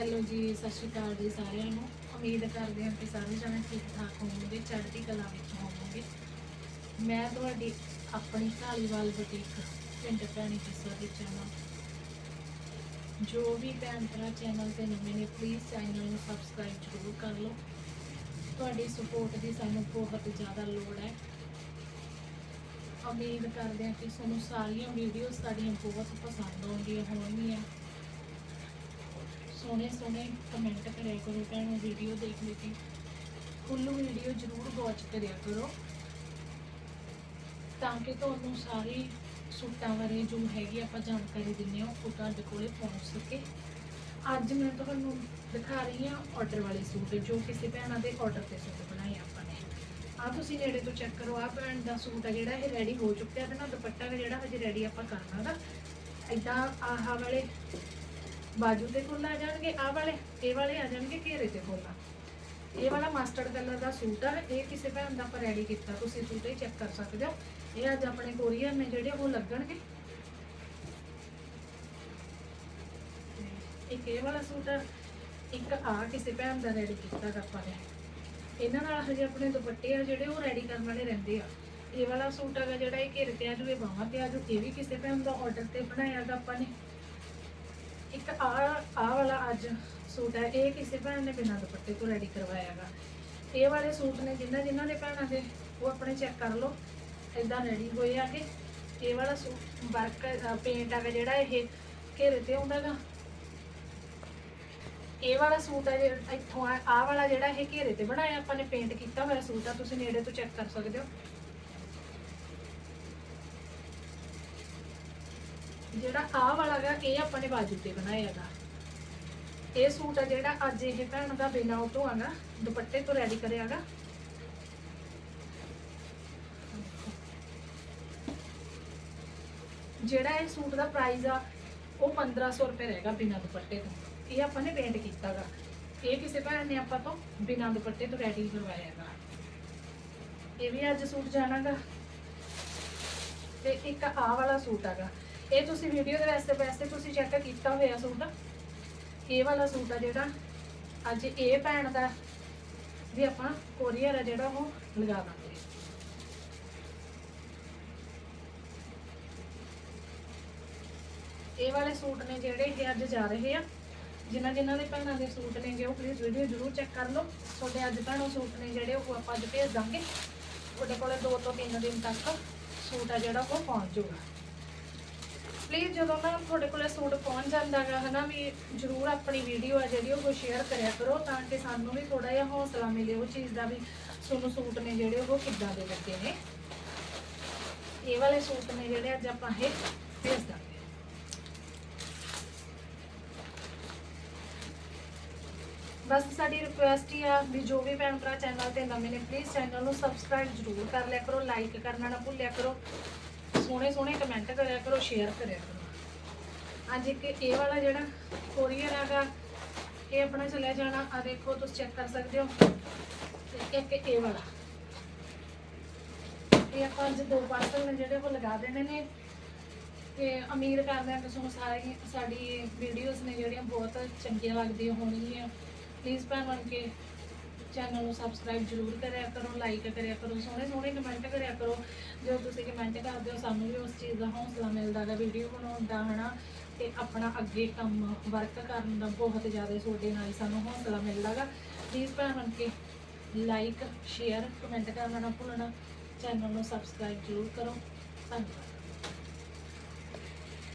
Hello ਜੀ, ਸਤਿ ਸ਼੍ਰੀ ਅਕਾਲ ਜੀ ਸਾਰਿਆਂ ਨੂੰ। ਉਮੀਦ ਕਰਦੇ ਹਾਂ ਕਿ ਸਾਰੇ ਜਣੇ ਠੀਕ ਠਾਕ ਹੋਵੋਗੇ, ਚੜ੍ਹਦੀ ਕਲਾ ਵਿੱਚ ਹੋਵੋਗੇ। ਮੈਂ ਤੁਹਾਡੀ ਆਪਣੀ ਢਾਲੀਵਾਲ ਬੁਟੀਕ, ਪਿੰਡ ਭੈਣੀ ਕਿਸਾ ਦੇ ਚੈਨਲ ਜੋ ਵੀ ਭੈਣ ਭਰਾ ਚੈਨਲ ਤੇ ਨਵੇਂ ਨੇ ਪਲੀਜ਼ ਚੈਨਲ ਨੂੰ ਸਬਸਕ੍ਰਾਈਬ ਜ਼ਰੂਰ ਕਰ ਲਓ। ਤੁਹਾਡੀ ਸਪੋਰਟ ਦੀ ਸਾਨੂੰ ਬਹੁਤ ਜ਼ਿਆਦਾ ਲੋੜ ਹੈ। ਉਮੀਦ ਕਰਦੇ ਹਾਂ ਕਿ ਤੁਹਾਨੂੰ ਸਾਰੀਆਂ ਵੀਡੀਓਜ਼ ਸਾਡੀਆਂ ਬਹੁਤ ਪਸੰਦ ਆਉਂਦੀਆਂ ਹੋਣਗੀਆਂ। ਸੋਹਣੇ ਸੋਹਣੇ ਕਮੈਂਟ ਕਰਿਆ ਕਰੋ ਭੈਣੋ ਵੀਡੀਓ ਦੇਖ ਲਈ ਦੀ ਫੁੱਲ ਵੀਡੀਓ ਜ਼ਰੂਰ ਵਾਚ ਕਰਿਆ ਕਰੋ। ਤਾਂ ਕਿ ਤੁਹਾਨੂੰ ਸਾਰੀ ਸੂਟਾਂ ਬਾਰੇ ਜੋ ਹੈਗੀ ਆਪਾਂ ਜਾਣਕਾਰੀ ਦਿੰਦੇ ਹਾਂ, ਉਹ ਤੁਹਾਡੇ ਕੋਲੇ ਪਹੁੰਚ ਸਕੇ। ਅੱਜ ਮੈਂ ਤੁਹਾਨੂੰ ਦਿਖਾ ਰਹੀ ਹਾਂ ਆਰਡਰ ਵਾਲੇ ਸੂਟ, ਜੋ ਕਿਸੇ ਭੈਣਾਂ ਦੇ ਆਰਡਰ ਤੇ ਸੂਟ ਬਣਾਏ ਆਪਾਂ ਨੇ। ਆ ਤੁਸੀਂ ਨੇੜੇ ਤੋਂ ਚੈੱਕ ਕਰੋ ਆ ਭੈਣ ਦਾ ਸੂਟ ਹੈ ਜਿਹੜਾ, ਇਹ ਰੈਡੀ ਹੋ ਚੁੱਕਿਆ ਤੇ ਨਾ ਦੁਪੱਟਾ ਵੀ ਜਿਹੜਾ ਹਜੇ ਰੈਡੀ ਆਪਾਂ ਕਰਨਾ ਦਾ ਇਦਾਂ ਆਹ ਵਾਲੇ ਬਾਜੂ ਤੇ ਫੁੱਲ ਆ ਜਾਣਗੇ, ਆਹ ਵਾਲੇ, ਇਹ ਵਾਲੇ ਆ ਜਾਣਗੇ ਘੇਰੇ ਤੇ ਫੁੱਲ। ਇਹ ਵਾਲਾ ਮਾਸਟਰਡ ਕਲਰ ਦਾ ਸੂਟ ਆ, ਇਹ ਕਿਸੇ ਭੈਣ ਦਾ ਆਪਾਂ ਰੈਡੀ ਕੀਤਾ, ਤੁਸੀਂ ਸੂਟ ਹੀ ਚੈੱਕ ਕਰ ਸਕਦੇ ਹੋ। ਇਹ ਅੱਜ ਆਪਣੇ ਕੋਰੀਅਰ ਨੇ ਜਿਹੜੇ ਉਹ ਲੱਗਣਗੇ। ਇੱਕ ਇਹ ਵਾਲਾ ਸੂਟ ਆ, ਇੱਕ ਆ ਕਿਸੇ ਭੈਣ ਦਾ ਰੈਡੀ ਕੀਤਾ ਗਾ ਆਪਾਂ ਨੇ। ਇਹਨਾਂ ਨਾਲ ਹਜੇ ਆਪਣੇ ਦੁਪੱਟੇ ਆ ਜਿਹੜੇ ਉਹ ਰੈਡੀ ਕਰਨ ਵਾਲੇ ਰਹਿੰਦੇ ਆ। ਇਹ ਵਾਲਾ ਸੂਟ ਹੈਗਾ ਜਿਹੜਾ ਇਹ ਘੇਰ ਤੇ ਆ ਜੂ ਇਹ ਬਾਹਾਂ ਤੇ ਆ ਜੂ ਇਹ ਵੀ ਕਿਸੇ ਭੈਣ ਦਾ ਆਰਡਰ ਤੇ ਬਣਾਇਆ ਗਾ ਆਪਾਂ ਨੇ। ਇੱਕ ਆ ਆ ਵਾਲਾ ਅੱਜ ਸੂਟ ਹੈ, ਇਹ ਕਿਸੇ ਭੈਣ ਨੇ ਬਿਨਾਂ ਦੁਪੱਟੇ ਤੋਂ ਰੈਡੀ ਕਰਵਾਇਆ ਗਾ। ਇਹ ਵਾਲੇ ਸੂਟ ਨੇ ਜਿਨ੍ਹਾਂ ਜਿਨ੍ਹਾਂ ਦੇ ਭੈਣਾਂ ਦੇ, ਉਹ ਆਪਣੇ ਚੈੱਕ ਕਰ ਲਓ ਇਦਾਂ ਰੈਡੀ ਹੋਏ ਆ ਕਿ। ਇਹ ਵਾਲਾ ਸੂਟ ਵਰਕ ਪੇਂਟ ਹੈਗਾ ਜਿਹੜਾ ਇਹ ਘੇਰੇ ਤੇ ਆਉਂਦਾ ਗਾ। ਇਹ ਵਾਲਾ ਸੂਟ ਆ ਜਿਹੜਾ, ਇੱਥੋਂ ਆ, ਆਹ ਵਾਲਾ ਜਿਹੜਾ ਇਹ ਘੇਰੇ ਤੇ ਬਣਾਇਆ, ਆਪਾਂ ਨੇ ਪੇਂਟ ਕੀਤਾ ਹੋਇਆ ਸੂਟ ਆ, ਤੁਸੀਂ ਨੇੜੇ ਤੋਂ ਚੈੱਕ ਕਰ ਸਕਦੇ ਹੋ। ਜਿਹੜਾ ਆਹ ਵਾਲਾ ਗਾ ਇਹ ਆਪਾਂ ਨੇ ਬਾਜੂ ਤੇ ਬਣਾਇਆ ਗਾ। ਇਹ ਸੂਟ ਆ ਜਿਹੜਾ ਅੱਜ ਇਹ ਭੈਣ ਦਾ ਬਿਨਾ ਉਹ ਤੋਂ ਆਗਾ ਦੁਪੱਟੇ ਤੋਂ ਰੈਡੀ ਕਰਿਆਗਾ ਜਿਹੜਾ ਇਹ ਸੂਟ ਦਾ ਪ੍ਰਾਈਸ ਆ, ਉਹ 1500 ਰੁਪਏ ਰਹੇਗਾ ਬਿਨਾਂ ਦੁਪੱਟੇ ਤੋਂ। ਇਹ ਆਪਾਂ ਨੇ ਪੇਂਟ ਕੀਤਾਗਾ ਇਹ ਕਿਸੇ ਭੈਣ ਨੇ ਆਪਾਂ ਤੋਂ ਬਿਨਾਂ ਦੁਪੱਟੇ ਤੋਂ ਰੈਡੀ ਕਰਵਾਇਆਗਾ ਇਹ ਵੀ ਅੱਜ ਸੂਟ ਜਾਣਾਗਾ ਤੇ ਇੱਕ ਆ ਵਾਲਾ ਸੂਟ ਹੈਗਾ ਇਹ ਤੁਸੀਂ ਵੀਡੀਓ ਦੇ ਵੈਸੇ ਵੈਸੇ ਤੁਸੀਂ ਚੈੱਕ ਕੀਤਾ ਹੋਇਆ ਸੂਟ। ਇਹ ਵਾਲਾ ਸੂਟ ਆ ਜਿਹੜਾ, ਅੱਜ ਇਹ ਭੈਣ ਦਾ ਵੀ ਆਪਾਂ ਕੋਰੀਅਰ ਆ ਜਿਹੜਾ ਉਹ ਲਗਾ ਦਾਂਗੇ। ਇਹ ਵਾਲੇ ਸੂਟ ਨੇ ਜਿਹੜੇ ਇਹ ਅੱਜ ਜਾ ਰਹੇ ਆ। ਜਿਨ੍ਹਾਂ ਜਿਨ੍ਹਾਂ ਦੇ ਭੈਣਾਂ ਦੇ ਸੂਟ ਨੇਗੇ ਉਹ ਪਲੀਜ਼ ਵੀਡੀਓ ਜ਼ਰੂਰ ਚੈੱਕ ਕਰ ਲਓ। ਤੁਹਾਡੇ ਅੱਜ ਭੈਣੋ ਸੂਟ ਨੇ ਜਿਹੜੇ ਉਹ ਆਪਾਂ ਅੱਜ ਭੇਜ ਦਾਂਗੇ। ਤੁਹਾਡੇ ਕੋਲੇ 2 ਤੋਂ 3 ਦਿਨ ਤੱਕ ਸੂਟ ਆ ਜਿਹੜਾ ਉਹ ਪਹੁੰਚ ਜਾਊਗਾ। ਪਲੀਜ਼ ਜਦੋਂ ਨਾ ਤੁਹਾਡੇ ਕੋਲੇ ਸੂਟ ਪਹੁੰਚ ਜਾਂਦਾ ਜਾਂਦਾਗਾ ਹਨਾ, ਵੀ ਜਰੂਰ ਆਪਣੀ ਵੀਡੀਓ ਆ ਜਿਹੜੀ, ਉਹ ਸ਼ੇਅਰ ਕਰਿਆ ਕਰੋ ਤਾਂ ਕਿ ਸਾਨੂੰ ਵੀ ਥੋੜਾ ਜਿਹਾ ਹੌਸਲਾ ਮਿਲੇ ਉਹ ਚੀਜ਼ ਦਾ ਵੀ ਤੁਹਾਨੂੰ ਸੂਟ ਨੇ ਜਿਹੜੇ, ਉਹ ਕਿੱਦਾਂ ਦੇ ਲੱਗੇ ਨੇ। ਇਹ ਵਾਲੇ ਸੂਟ ਨੇ ਜਿਹੜੇ ਅੱਜ ਆਪਾਂ ਇਹ ਭੇਜ ਦਾਂਗੇ। ਬਸ ਸਾਡੀ ਰਿਕੁਐਸਟ ਹੀ ਆ ਵੀ ਜੋ ਵੀ ਭੈਣ ਭਰਾ ਚੈਨਲ ਤੇ ਨਵੇਂ ਨੇ ਪਲੀਜ਼ ਚੈਨਲ ਨੂੰ ਸਬਸਕ੍ਰਾਈਬ ਜ਼ਰੂਰ ਕਰ ਲਿਆ ਕਰੋ ਲਾਈਕ ਕਰਨਾ ਨਾ ਭੁੱਲਿਆ ਕਰੋ। ਸੋਹਣੇ ਸੋਹਣੇ ਕਮੈਂਟ ਕਰਿਆ ਕਰੋ ਸ਼ੇਅਰ ਕਰਿਆ ਕਰੋ। ਅੱਜ ਇੱਕ ਇਹ ਵਾਲਾ ਜਿਹੜਾ ਕੋਰੀਅਰ ਹੈਗਾ, ਇਹ ਆਪਣਾ ਚਲਿਆ ਜਾਣਾ। ਆ ਦੇਖੋ, ਤੁਸੀਂ ਚੈੱਕ ਕਰ ਸਕਦੇ ਹੋ। ਤੇ ਇੱਕ ਇਹ ਵਾਲਾ। ਇਹ ਆਪਾਂ ਅੱਜ ਦੋ ਪਾਰਸਲ ਨੇ ਜਿਹੜੇ ਉਹ ਲਗਾ ਦੇਣੇ ਨੇ। ਤੇ ਉਮੀਦ ਕਰਦੇ ਹਾਂ ਕਿ ਤੁਹਾਨੂੰ ਸਾਰੀ ਸਾਡੀ ਵੀਡੀਓਜ਼ ਨੇ ਜਿਹੜੀਆਂ ਬਹੁਤ ਚੰਗੀਆਂ ਲੱਗਦੀਆਂ ਹੋਣਗੀਆਂ। ਪਲੀਜ਼ ਭੈਣ ਬਣ ਕੇ ਚੈਨਲ ਨੂੰ ਸਬਸਕ੍ਰਾਈਬ ਜ਼ਰੂਰ ਕਰਿਆ ਕਰੋ ਲਾਈਕ ਕਰਿਆ ਕਰੋ, ਸੋਹਣੇ ਸੋਹਣੇ ਕਮੈਂਟ ਕਰਿਆ ਕਰੋ। ਜੋ ਤੁਸੀਂ ਕਮੈਂਟ ਕਰਦੇ ਹੋ, ਸਾਨੂੰ ਵੀ ਉਸ ਚੀਜ਼ ਦਾ ਹੌਸਲਾ ਮਿਲਦਾ ਹੈ ਵੀਡੀਓ ਬਣਾਉਣ ਦਾ, ਹਨਾ? ਤੇ ਆਪਣਾ ਅੱਗੇ ਕੰਮ ਵਰਕ ਕਰਨ ਦਾ ਬਹੁਤ ਜ਼ਿਆਦਾ ਤੁਹਾਡੇ ਨਾਲ ਸਾਨੂੰ ਹੌਸਲਾ ਮਿਲਦਾ ਗਾ। ਪਲੀਜ਼ ਭੈਣ ਬਣ ਕੇ ਲਾਈਕ ਸ਼ੇਅਰ ਕਮੈਂਟ ਕਰਨਾ ਨਾ ਭੁੱਲਣਾ। ਚੈਨਲ ਨੂੰ ਸਬਸਕ੍ਰਾਈਬ ਜ਼ਰੂਰ ਕਰੋ। ਧੰਨਵਾਦ।